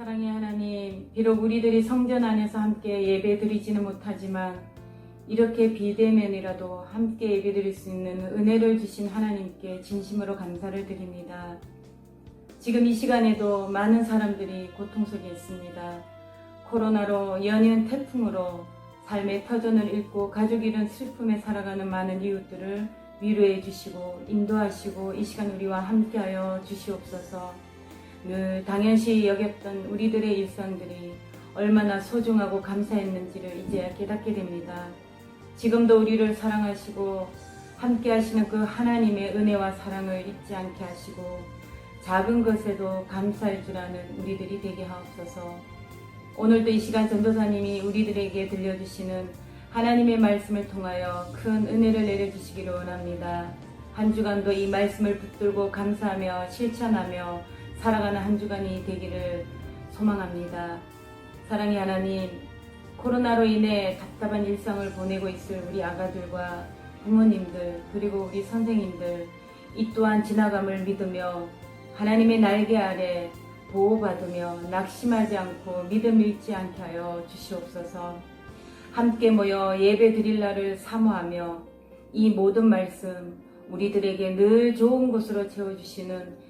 사랑의 하나님, 비록 우리들이 성전 안에서 함께 예배 드리지는 못하지만 이렇게 비대면이라도 함께 예배 드릴 수 있는 은혜를 주신 하나님께 진심으로 감사를 드립니다. 지금 이 시간에도 많은 사람들이 고통 속에 있습니다. 코로나로 연이은 태풍으로 삶의 터전을 잃고 가족 잃은 슬픔에 살아가는 많은 이웃들을 위로해 주시고 인도하시고 이 시간 우리와 함께하여 주시옵소서. 늘 당연시 여겼던 우리들의 일상들이 얼마나 소중하고 감사했는지를 이제야 깨닫게 됩니다. 지금도 우리를 사랑하시고 함께 하시는 그 하나님의 은혜와 사랑을 잊지 않게 하시고 작은 것에도 감사할 줄 아는 우리들이 되게 하옵소서. 오늘도 이 시간 전도사님이 우리들에게 들려주시는 하나님의 말씀을 통하여 큰 은혜를 내려주시기를 원합니다. 한 주간도 이 말씀을 붙들고 감사하며 실천하며 살아가는 한 주간이 되기를 소망합니다. 사랑의 하나님, 코로나로 인해 답답한 일상을 보내고 있을 우리 아가들과 부모님들, 그리고 우리 선생님들, 이 또한 지나감을 믿으며 하나님의 날개 아래 보호받으며 낙심하지 않고 믿음 잃지 않게 하여 주시옵소서. 함께 모여 예배 드릴 날을 사모하며 이 모든 말씀 우리들에게 늘 좋은 곳으로 채워주시는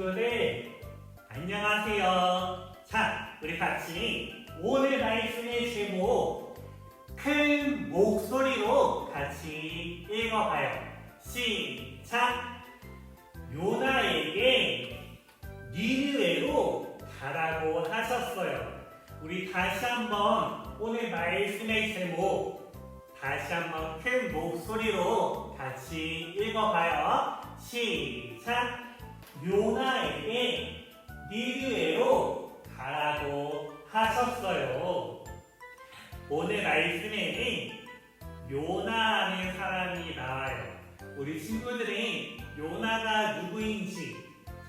친구들 안녕하세요. 자, 우리 같이 오늘 말씀의 제목 큰 목소리로 같이 읽어봐요. 시작. 요나에게 니느웨로 가라고 하셨어요. 우리 다시 한번 오늘 말씀의 제목 다시 한번 큰 목소리로 같이 읽어봐요. 시작. 요나에게 니르웨로 가라고 하셨어요. 오늘 말씀에는 요나라는 사람이 나와요. 우리 친구들이 요나가 누구인지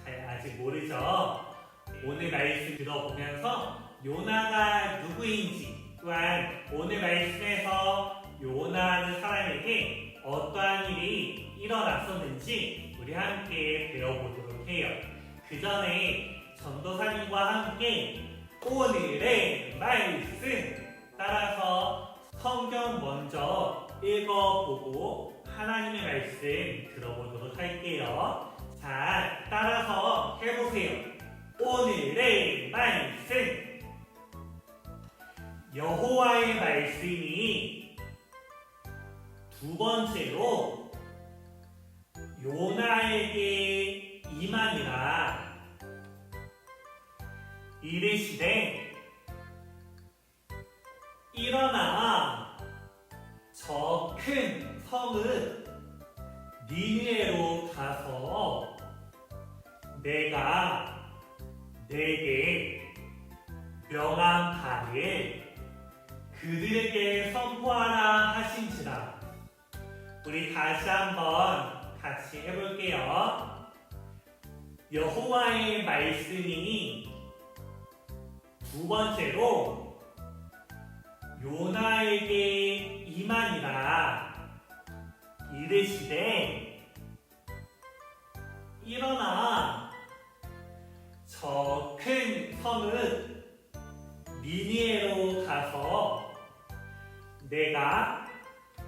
잘 아직 모르죠? 네, 오늘 말씀 들어보면서 요나가 누구인지 또한 오늘 말씀에서 요나라는 사람에게 어떠한 일이 일어났었는지 우리 함께 배워보도록 해요. 그 전에 전도사님과 함께 오늘의 말씀 따라서 성경 먼저 읽어보고 하나님의 말씀 들어보도록 할게요. 자, 따라서 해보세요. 오늘의 말씀. 여호와의 말씀이 두 번째로 요나에게 임하니라. 이르시되 일어나. 저 큰 성읍 니느웨로 가서 내가 내게 명한 바를 그들에게 선포하라 하신지라. 우리 다시 한번 같이 해볼게요 여호와의 말씀이 두 번째로 요나에게 임하니라. 이르시되 일어나 저 큰 성읍 니니에로 가서 내가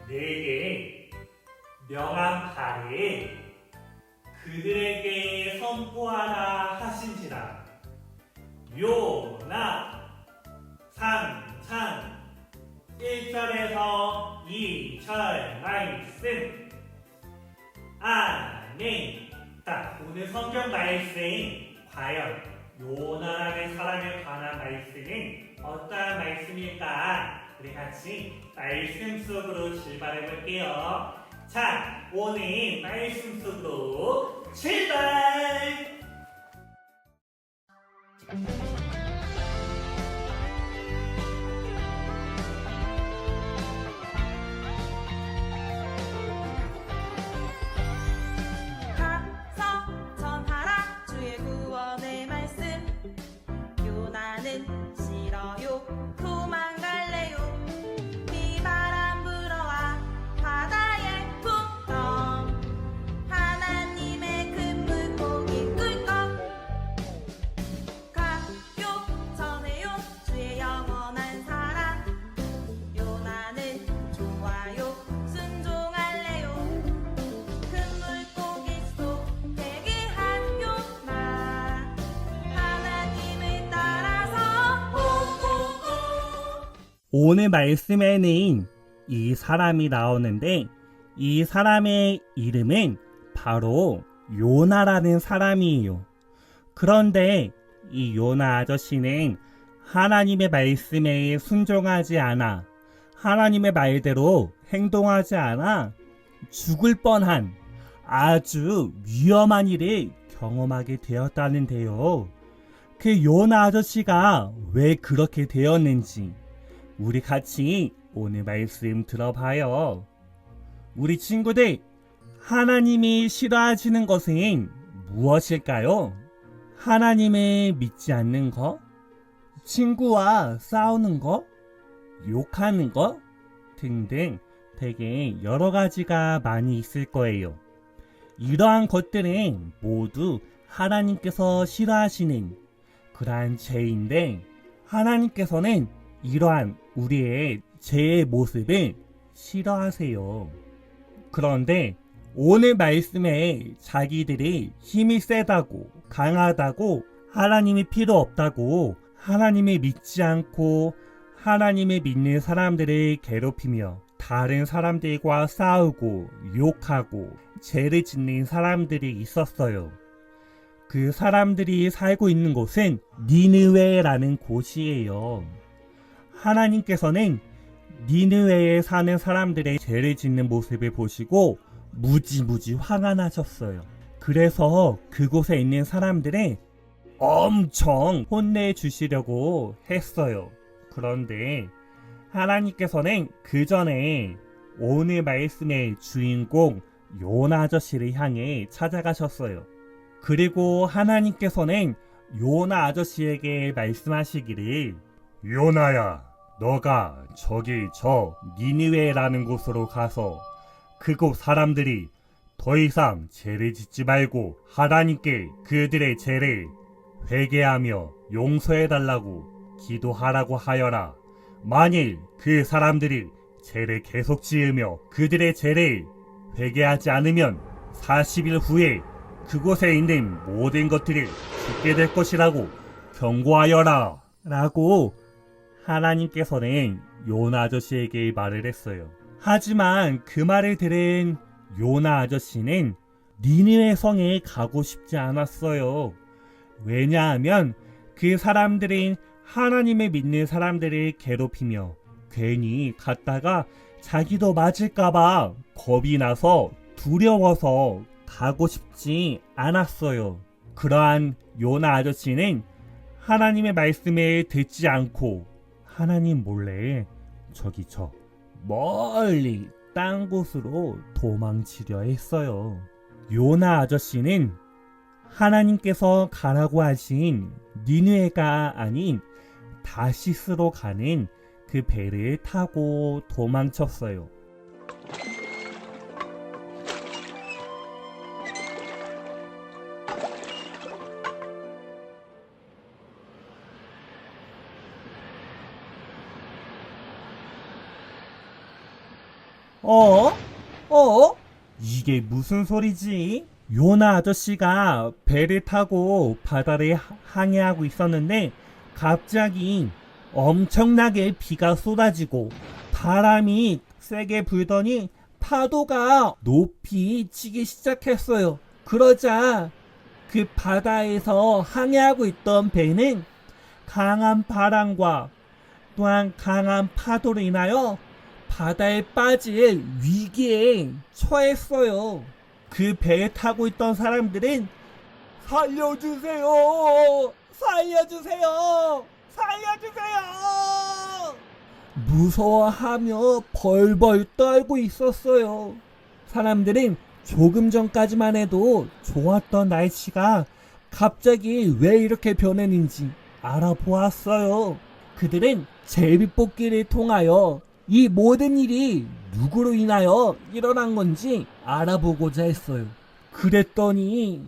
내게 명한 바를 그들에게 선포하라 하신지라. 요나 3창 1절에서 2절 말씀. 아멘 자 오늘 성경 말씀 과연 요나라는 사람에 관한 말씀은 어떠한 말씀일까? 우리 같이 말씀 속으로 출발해 볼게요. 자 오늘 말씀 속으로 출 오늘 말씀에는 이 사람이 나오는데 이 사람의 이름은 바로 요나라는 사람이에요. 그런데 이 요나 아저씨는 하나님의 말씀에 순종하지 않아 하나님의 말대로 행동하지 않아 죽을 뻔한 아주 위험한 일을 경험하게 되었다는데요. 그 요나 아저씨가 왜 그렇게 되었는지 우리 같이 오늘 말씀 들어봐요. 우리 친구들, 하나님이 싫어하시는 것은 무엇일까요? 하나님을 믿지 않는 것? 친구와 싸우는 것? 욕하는 것? 등등 되게 여러 가지가 많이 있을 거예요. 이러한 것들은 모두 하나님께서 싫어하시는 그러한 죄인데 하나님께서는 이러한 우리의 죄의 모습을 싫어하세요. 그런데 오늘 말씀에 자기들이 힘이 세다고 강하다고 하나님이 필요 없다고 하나님을 믿지 않고 하나님을 믿는 사람들을 괴롭히며 다른 사람들과 싸우고 욕하고 죄를 짓는 사람들이 있었어요. 그 사람들이 살고 있는 곳은 니느웨라는 곳이에요. 하나님께서는 니느웨에 사는 사람들의 죄를 짓는 모습을 보시고 무지무지 화가 나셨어요. 그래서 그곳에 있는 사람들의 엄청 혼내주시려고 했어요. 그런데 하나님께서는 그 전에 오늘 말씀의 주인공 요나 아저씨를 향해 찾아가셨어요. 그리고 하나님께서는 요나 아저씨에게 말씀하시기를 요나야, 너가 저기 저 니느웨라는 곳으로 가서 그곳 사람들이 더 이상 죄를 짓지 말고 하나님께 그들의 죄를 회개하며 용서해달라고 기도하라고 하여라. 만일 그 사람들이 죄를 계속 지으며 그들의 죄를 회개하지 않으면 40일 후에 그곳에 있는 모든 것들을 죽게 될 것이라고 경고하여라. 라고 하나님께서는 요나 아저씨에게 말을 했어요. 하지만 그 말을 들은 요나 아저씨는 니느웨 성에 가고 싶지 않았어요. 왜냐하면 그 사람들은 하나님을 믿는 사람들을 괴롭히며 괜히 갔다가 자기도 맞을까봐 겁이 나서 두려워서 가고 싶지 않았어요. 그러한 요나 아저씨는 하나님의 말씀을 듣지 않고 하나님 몰래 저기 저 멀리 딴 곳으로 도망치려 했어요. 요나 아저씨는 하나님께서 가라고 하신 니느웨가 아닌 다시스로 가는 그 배를 타고 도망쳤어요. 어? 어? 이게 무슨 소리지? 요나 아저씨가 배를 타고 바다를 하- 항해하고 있었는데 갑자기 엄청나게 비가 쏟아지고 바람이 세게 불더니 파도가 높이 치기 시작했어요. 그러자 그 바다에서 항해하고 있던 배는 강한 바람과 또한 강한 파도로 인하여 바다에 빠질 위기에 처했어요. 그 배에 타고 있던 사람들은 살려주세요! 살려주세요! 살려주세요! 무서워하며 벌벌 떨고 있었어요. 사람들은 조금 전까지만 해도 좋았던 날씨가 갑자기 왜 이렇게 변했는지 알아보았어요. 그들은 제비뽑기를 통하여 이 모든 일이 누구로 인하여 일어난 건지 알아보고자 했어요. 그랬더니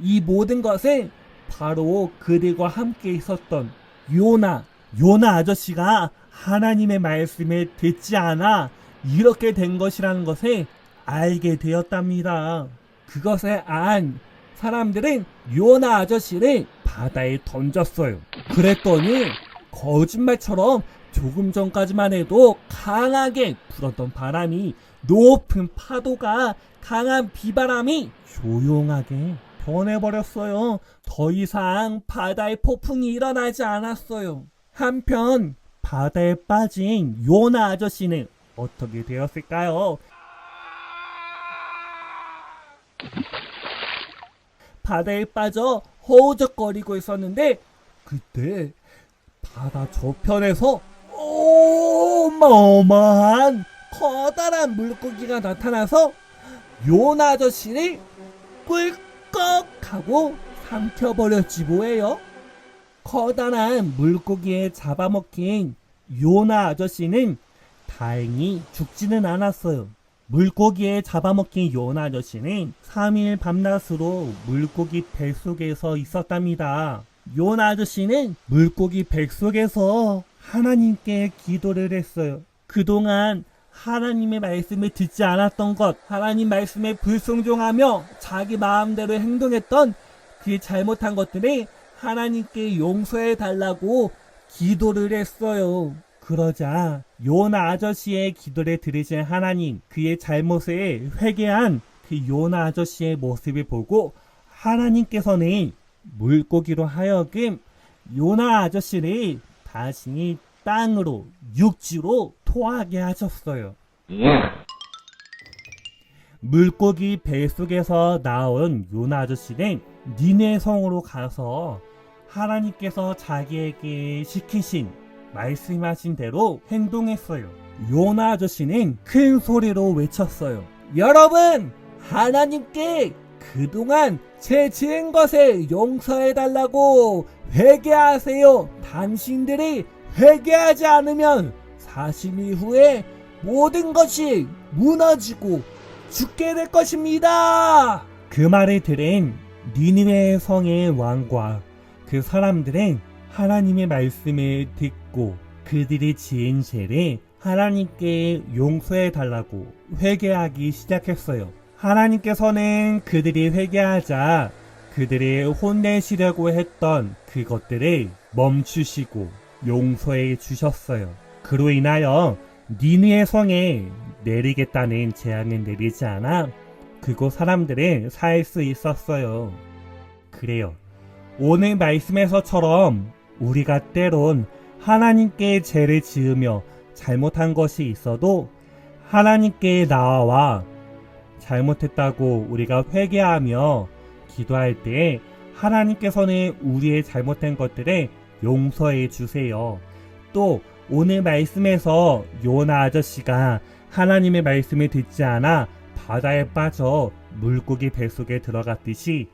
이 모든 것은 바로 그들과 함께 있었던 요나, 요나 아저씨가 하나님의 말씀을 듣지 않아 이렇게 된 것이라는 것을 알게 되었답니다. 그것을 안 사람들은 요나 아저씨를 바다에 던졌어요. 그랬더니 거짓말처럼 조금 전까지만 해도 강하게 불었던 바람이 높은 파도가 강한 비바람이 조용하게 변해버렸어요. 더 이상 바다에 폭풍이 일어나지 않았어요. 한편 바다에 빠진 요나 아저씨는 어떻게 되었을까요? 바다에 빠져 허우적거리고 있었는데 그때 바다 저편에서 어마어마한 커다란 물고기가 나타나서 요나 아저씨를 꿀꺽 하고 삼켜버렸지 뭐예요. 커다란 물고기에 잡아먹힌 요나 아저씨는 다행히 죽지는 않았어요. 물고기에 잡아먹힌 요나 아저씨는 3일 밤낮으로 물고기 뱃속에서 있었답니다. 요나 아저씨는 물고기 뱃속에서 하나님께 기도를 했어요. 그동안 하나님의 말씀을 듣지 않았던 것, 하나님 말씀에 불순종하며 자기 마음대로 행동했던 그 잘못한 것들을 하나님께 용서해 달라고 기도를 했어요. 그러자 요나 아저씨의 기도를 들으신 하나님, 그의 잘못을 회개한 그 요나 아저씨의 모습을 보고 하나님께서는 물고기로 하여금 요나 아저씨를 다시 땅으로 육지로 토하게 하셨어요. 물고기 뱃속에서 나온 요나 아저씨는 니네 성으로 가서 하나님께서 자기에게 시키신 말씀하신 대로 행동했어요. 요나 아저씨는 큰 소리로 외쳤어요. 여러분, 하나님께 그동안 제 지은 것을 용서해달라고 회개하세요. 당신들이 회개하지 않으면 40일 후에 모든 것이 무너지고 죽게 될 것입니다. 그 말을 들은 니느웨 성의 왕과 그 사람들은 하나님의 말씀을 듣고 그들이 지은 죄를 하나님께 용서해 달라고 회개하기 시작했어요. 하나님께서는 그들이 회개하자 그들이 혼내시려고 했던 그것들을 멈추시고 용서해 주셨어요. 그로 인하여 니느의 성에 내리겠다는 재앙을 내리지 않아 그곳 사람들을 살수 있었어요. 그래요. 오늘 말씀에서처럼 우리가 때론 하나님께 죄를 지으며 잘못한 것이 있어도 하나님께 나와 잘못했다고 우리가 회개하며 기도할 때 하나님께서는 우리의 잘못된 것들을 용서해 주세요. 또 오늘 말씀에서 요나 아저씨가 하나님의 말씀을 듣지 않아 바다에 빠져 물고기 뱃속에 들어갔듯이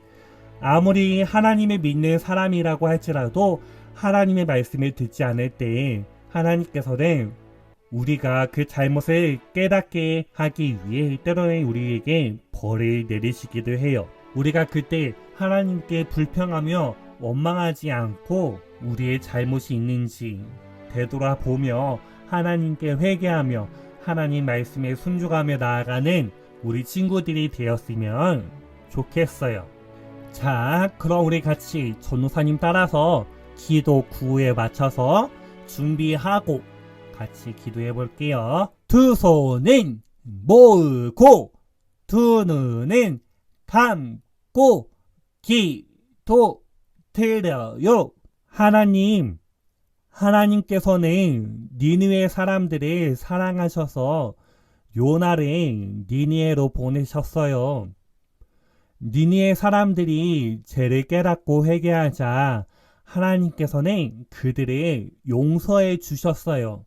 아무리 하나님을 믿는 사람이라고 할지라도 하나님의 말씀을 듣지 않을 때 하나님께서는 우리가 그 잘못을 깨닫게 하기 위해 때로는 우리에게 벌을 내리시기도 해요. 우리가 그때 하나님께 불평하며 원망하지 않고 우리의 잘못이 있는지 되돌아보며 하나님께 회개하며 하나님 말씀에 순종하며 나아가는 우리 친구들이 되었으면 좋겠어요. 자, 그럼 우리 같이 전도사님 따라서 기도 구호에 맞춰서 준비하고 같이 기도해 볼게요. 두 손은 모으고 두 눈은 감고 기도 드려요. 하나님, 하나님께서는 니느웨 사람들을 사랑하셔서 요나를 니니에로 보내셨어요. 니니의 사람들이 죄를 깨닫고 회개하자 하나님께서는 그들을 용서해 주셨어요.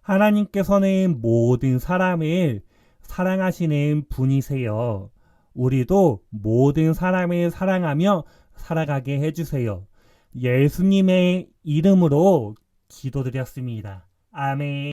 하나님께서는 모든 사람을 사랑하시는 분이세요. 우리도 모든 사람을 사랑하며 살아가게 해주세요. 예수님의 이름으로 기도드렸습니다. 아멘.